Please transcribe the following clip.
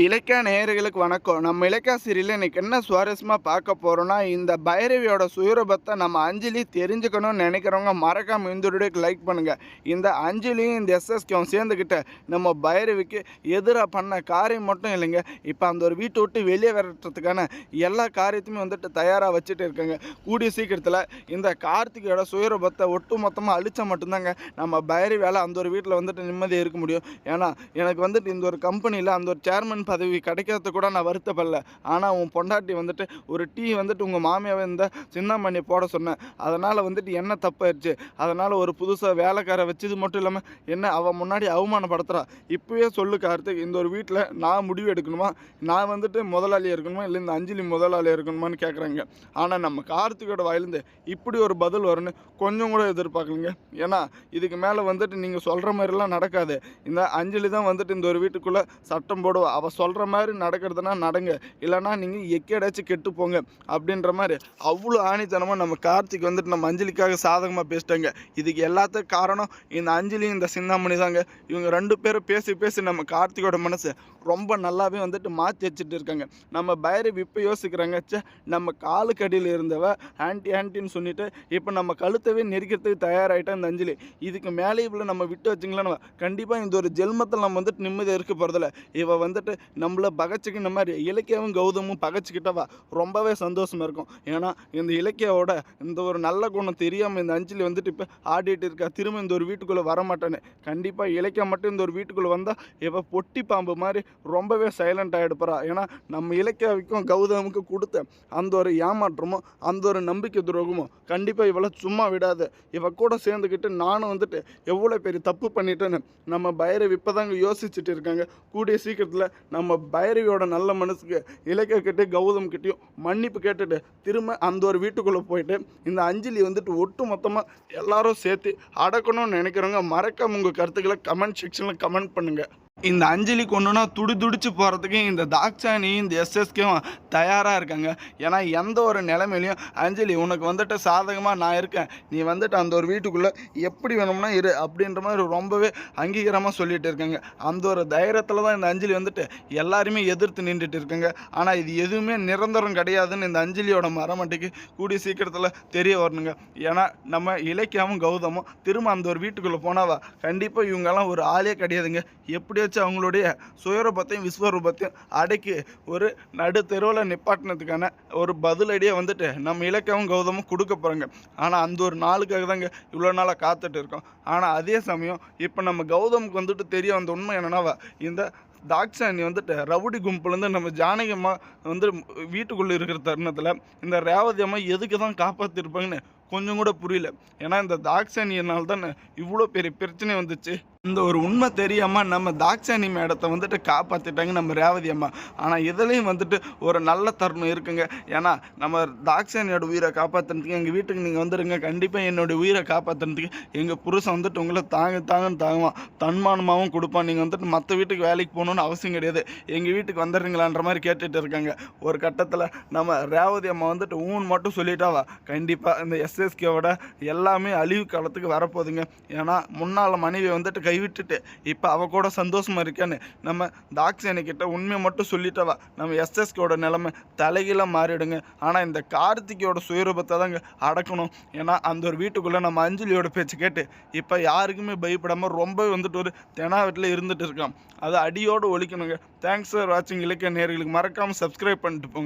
இலக்கிய நேயர்களுக்கு வணக்கம். நம்ம இலக்கிய சீரியலில் இன்னைக்கு என்ன சுவாரஸ்யமாக பார்க்க போகிறோம்னா இந்த பைரவியோட சுயரூபத்தை நம்ம அஞ்சலி தெரிஞ்சுக்கணும்னு நினைக்கிறவங்க மறக்காம இந்த வீடியோக்கு லைக் பண்ணுங்கள் இந்த அஞ்சலியும் இந்த எஸ்எஸ்கேவும் சேர்ந்துக்கிட்ட நம்ம பைரவிக்கு எதிராக பண்ண காரியம் மட்டும் இல்லைங்க. இப்போ அந்த ஒரு வீட்டை விட்டு வெளியே வரத்துக்கான எல்லா காரியத்தையுமே வந்துட்டு தயாராக வச்சுட்டு இருக்காங்க. கூடிய சீக்கிரத்தில் இந்த கார்த்திகையோட சுயரூபத்தை ஒட்டு மொத்தமாக அழிச்சா மட்டும்தாங்க நம்ம பைரவியால் அந்த ஒரு வீட்டில் வந்துட்டு நிம்மதியாக இருக்க முடியும். ஏன்னா எனக்கு வந்துட்டு இந்த ஒரு கம்பெனியில் அந்த ஒரு சேர்மன் பதவி கிடைக்கிறது கூட நான் வருத்தப்படல. ஆனால் உன் பொண்டாட்டி வந்துட்டு ஒரு டீ வந்துட்டு உங்கள் மாமியாவை இந்த சின்னமணி போட சொன்னேன் அதனால் வந்துட்டு என்ன தப்பாயிருச்சு அதனால் ஒரு புதுசாக வேலைக்காரை வச்சது மட்டும் இல்லாமல் என்ன அவன் முன்னாடி அவமானப்படுத்துகிறா இப்போயே சொல்லு கார்த்திக் இந்த ஒரு வீட்டில் நான் முடிவு எடுக்கணுமா? நான் வந்துட்டு முதலாளியாக இருக்கணுமா? இல்லை இந்த அஞ்சலி முதலாளியாக இருக்கணுமான்னு கேட்குறாங்க ஆனால் நம்ம கார்த்திகோட வாயிலேருந்து இப்படி ஒரு பதில் வரும்னு கொஞ்சம் கூட எதிர்பார்க்கலங்க. ஏன்னா இதுக்கு மேலே வந்துட்டு நீங்கள் சொல்கிற மாதிரிலாம் நடக்காது. இந்த அஞ்சலி தான் வந்துட்டு இந்த ஒரு வீட்டுக்குள்ளே சட்டம் போடுவா. அவள் சொல்கிற மாதிரி நடக்கிறதுனா நடங்க. இல்லைன்னா நீங்கள் எக்கேடாச்சும் கெட்டு போங்க. அப்படின்ற மாதிரி அவ்வளோ ஆணித்தனமாக நம்ம கார்த்திக் வந்துட்டு நம்ம அஞ்சலிக்காக சாதகமாக பேசிட்டாங்க. இதுக்கு எல்லாத்துக்கும் காரணம் இந்த அஞ்சலி இந்த சிந்தாமணி தாங்க. இவங்க ரெண்டு பேரும் பேசி பேசி நம்ம கார்த்திகோட மனசு ரொம்ப நல்லாவே வந்துட்டு மாற்றி வச்சுட்டு இருக்காங்க. நம்ம பைரவ் இப்போ யோசிக்கிறாங்க சே நம்ம காலுக்கு அடியில் இருந்தவ ஆன்டி ஆன்டின்னு சொல்லிட்டு இப்போ நம்ம கழுத்தவே நெரிக்கிறதுக்கு தயாராகிட்டா இந்த அஞ்சலி. இதுக்கு மேலே இவ்வளோ நம்ம விட்டு வச்சிங்களா கண்டிப்பாக இந்த ஒரு ஜென்மத்தில் நம்ம வந்துட்டு நிம்மதியாக இருக்க போகிறதில்ல இவள் வந்துட்டு நம்மள பகச்சிக்கின மாதிரி இலக்கியாவும் கௌதமும் பகச்சிக்கிட்டவா ரொம்பவே சந்தோஷமாக இருக்கும். ஏன்னா இந்த இலக்கியாவோட இந்த ஒரு நல்ல குணம் தெரியாமல் இந்த அஞ்சலி வந்துட்டு இப்போ ஆடிட்டு இருக்கா திரும்ப இந்த ஒரு வீட்டுக்குள்ளே வரமாட்டேன்னு கண்டிப்பாக இலக்கியா மட்டும் இந்த ஒரு வீட்டுக்குள்ளே வந்தால் இவ பொட்டி பாம்பு மாதிரி ரொம்பவே சைலண்ட் ஆகிடுப்பறா ஏன்னா நம்ம இலக்கியாவுக்கும் கௌதமுக்கும் கொடுத்த அந்த ஒரு ஏமாற்றமும் அந்த ஒரு நம்பிக்கை துரோகமும் கண்டிப்பாக இவளை சும்மா விடாது. இவ கூட சேர்ந்துக்கிட்டு நானும் வந்துட்டு எவ்வளோ பெரிய தப்பு பண்ணிட்டேன்னு நம்ம பைரவி இப்போதாங்க யோசிச்சுட்டு இருக்காங்க. கூடிய சீக்கிரத்தில் நம்ம பைரவியோட நல்ல மனசுக்கு இலக்கிய கிட்டே கௌதம் கிட்டேயும் மன்னிப்பு கேட்டுட்டு திரும்ப அந்த ஒரு வீட்டுக்குள்ளே போயிட்டு இந்த அஞ்சலி வந்துட்டு ஒட்டு மொத்தமாக எல்லாரும் சேர்த்து அடக்கணும்னு நினைக்கிறவங்க மறக்காம உங்கள் கருத்துக்களை கமெண்ட் செக்ஷனில் கமெண்ட் பண்ணுங்கள் இந்த அஞ்சலி கொண்டுனா துடி துடிச்சு போகிறதுக்கு இந்த தாக்சானி இந்த எஸ்எஸ்கேவும் தயாராக இருக்காங்க. ஏன்னா எந்த ஒரு நிலைமையிலையும் அஞ்சலி உனக்கு வந்துட்டு சாதகமாக நான் இருக்கேன். நீ வந்துட்டு அந்த ஒரு வீட்டுக்குள்ளே எப்படி வேணும்னா இரு அப்படின்ற மாதிரி ரொம்பவே அங்கீகாரமாக சொல்லிட்டு இருக்காங்க. அந்த ஒரு தைரியத்தில் தான் இந்த அஞ்சலி வந்துட்டு எல்லாருமே எதிர்த்து நின்றுட்டு இருக்காங்க. ஆனால் இது எதுவுமே நிரந்தரம் கிடையாதுன்னு இந்த அஞ்சலியோட மரமட்டிக்கு கூடிய சீக்கிரத்தில் தெரிய வரணுங்க. ஏன்னா நம்ம இலக்கியாவும் கௌதமும் திரும்ப அந்த ஒரு வீட்டுக்குள்ளே போனாவா? கண்டிப்பாக இவங்கெல்லாம் ஒரு ஆளே கிடையாதுங்க. எப்படியோ வச்சு அவங்களுடைய சுயரூபத்தையும் விஸ்வரூபத்தையும் அடக்கி ஒரு நடு தெருவில் நிப்பாட்டினதுக்கான ஒரு பதிலடியை வந்துட்டு நம்ம இலக்கியமும் கௌதமும் கொடுக்க போகிறாங்க ஆனால் அந்த ஒரு நாளுக்காக தாங்க இவ்வளோ நாளாக காத்துட்டு இருக்கோம். ஆனால் அதே சமயம் இப்போ நம்ம கௌதமுக்கு வந்துட்டு தெரிய வந்த உண்மை என்னென்னா இந்த தாக்ஷாணி வந்துட்டு ரவுடி கும்பலேருந்து நம்ம ஜானகி அம்மா வந்து வீட்டுக்குள்ளே இருக்கிற தருணத்தில் இந்த ரேவதி அம்மா எதுக்கு தான் காப்பாற்றிருப்பாங்கன்னு கொஞ்சம் கூட புரியல. ஏன்னா இந்த தாக்ஷாணியினால் தானே இவ்வளோ பெரிய பிரச்சனை வந்துச்சு. இந்த ஒரு உண்மை தெரியாமல் நம்ம தாக்ஷாணி மேடத்தை வந்துட்டு காப்பாற்றிட்டாங்க நம்ம ரேவதி அம்மா. ஆனால் இதுலேயும் வந்துட்டு ஒரு நல்ல தருணம் இருக்குங்க. ஏன்னா நம்ம தாக்ஷாணியோட உயிரை காப்பாற்றுறதுக்கு எங்கள் வீட்டுக்கு நீங்கள் வந்துடுங்க கண்டிப்பாக என்னுடைய உயிரை காப்பாற்றுறதுக்கு எங்கள் புருஷன் வந்துட்டு உங்களை தாங்க தாங்கன்னு தாங்குவான். தன்மானமாகவும் கொடுப்பான். நீங்கள் வந்துட்டு மற்ற வீட்டுக்கு வேலைக்கு போகணுன்னு அவசியம் கிடையாது. எங்கள் வீட்டுக்கு வந்துடுறீங்களான்ற மாதிரி கேட்டுட்டு இருக்காங்க. ஒரு கட்டத்தில் நம்ம ரேவதி அம்மா வந்துட்டு ஊன் மட்டும் சொல்லிட்டாவா? கண்டிப்பாக இந்த எஸ் எஸ்எஸ்கேவோட எல்லாமே அழிவு காலத்துக்கு வரப்போகுதுங்க. ஏன்னா முன்னால் மனைவி வந்துட்டு கைவிட்டுட்டு இப்போ அவ கூட சந்தோஷமா இருக்கேன்னு நம்ம தாக்ஷானி உண்மையை மட்டும் சொல்லிட்டவா? நம்ம எஸ்எஸ்கேவோட நிலைமை தலைகீழ மாறிடுங்க. ஆனால் இந்த கார்த்திகையோட சுயரூபத்தை தாங்க அடக்கணும். ஏன்னா அந்த ஒரு வீட்டுக்குள்ளே நம்ம அஞ்சலியோட பேச்சு கேட்டு இப்போ யாருக்குமே பயப்படாமல் ரொம்ப வந்துட்டு ஒரு தெனாவட்டில் இருந்துட்டு இருக்கான். அதை அடியோடு ஒழிக்கணுங்க. தேங்க்ஸ் ஃபார் வாட்சிங் இலக்கிய நேர்களுக்கு மறக்காமல் சப்ஸ்கிரைப் பண்ணிட்டு போங்க.